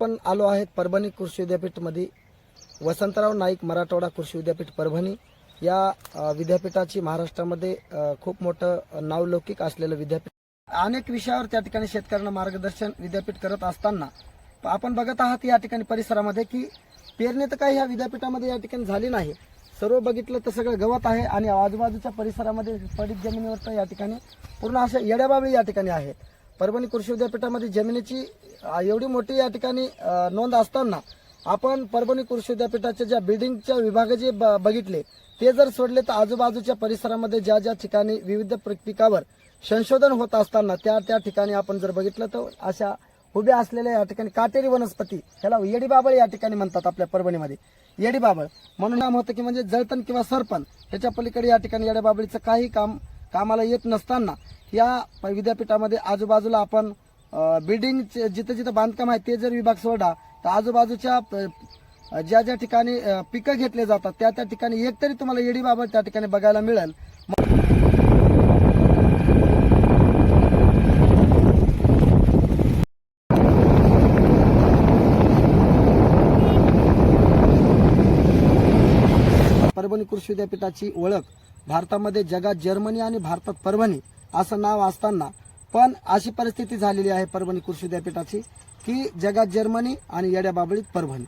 आपण आलो आहेत परभणी कृषी विद्यापीठमध्ये वसंतराव नाईक मराठवाडा कृषी विद्यापीठ परभणी. या विद्यापीठाची महाराष्ट्रामध्ये खूप मोठं नावलौकिक असलेलं विद्यापीठ. अनेक विषयावर त्या ठिकाणी शेतकऱ्यांना मार्गदर्शन विद्यापीठ करत असताना आपण बघत आहात या ठिकाणी परिसरामध्ये की पेरणी तर काही ह्या विद्यापीठामध्ये या ठिकाणी झाली नाही. सर्व बघितलं तर सगळं गवत आहे आणि आजूबाजूच्या परिसरामध्ये पडीत जमिनीवर तर या ठिकाणी पूर्ण अशा येड्याबाबळी या ठिकाणी आहेत. परभणी कृषी विद्यापीठामध्ये जमिनीची एवढी मोठी या ठिकाणी नोंद असताना आपण परभणी कृषी विद्यापीठाच्या ज्या बिल्डिंगच्या विभाग जे ब- बघितले ते जर सोडले तर आजूबाजूच्या परिसरामध्ये ज्या ज्या ठिकाणी विविध पिकावर संशोधन होत असताना त्या त्या ठिकाणी आपण जर बघितलं तर अशा उभ्या असलेल्या या ठिकाणी काटेरी वनस्पती ह्याला येडीबाबळ या ठिकाणी म्हणतात आपल्या परभणीमध्ये. येडीबाबळ म्हणून नाम होतं की म्हणजे जळतण किंवा सरपण. ह्याच्या पलीकडे या ठिकाणी येडीबाबळीचं काही काम कामाला येत नसताना या विद्यापीठामध्ये आजूबाजूला आपण बिल्डिंग जिथं जिथं बांधकाम आहे ते जर विभाग सोडा तर आजूबाजूच्या ज्या ज्या ठिकाणी पिकं घेतले जातात त्या त्या ठिकाणी एकतरी तुम्हाला येडीबाबत त्या ठिकाणी बघायला मिळेल. परभणी कृषी विद्यापीठाची ओळख. भारतामध्ये जगात जर्मनी आणि भारतात परभणी असं नाव असताना पण अशी परिस्थिती झालेली आहे परभणी कृषी विद्यापीठाची की जगात जर्मनी आणि येड्या बाबळीत परभणी.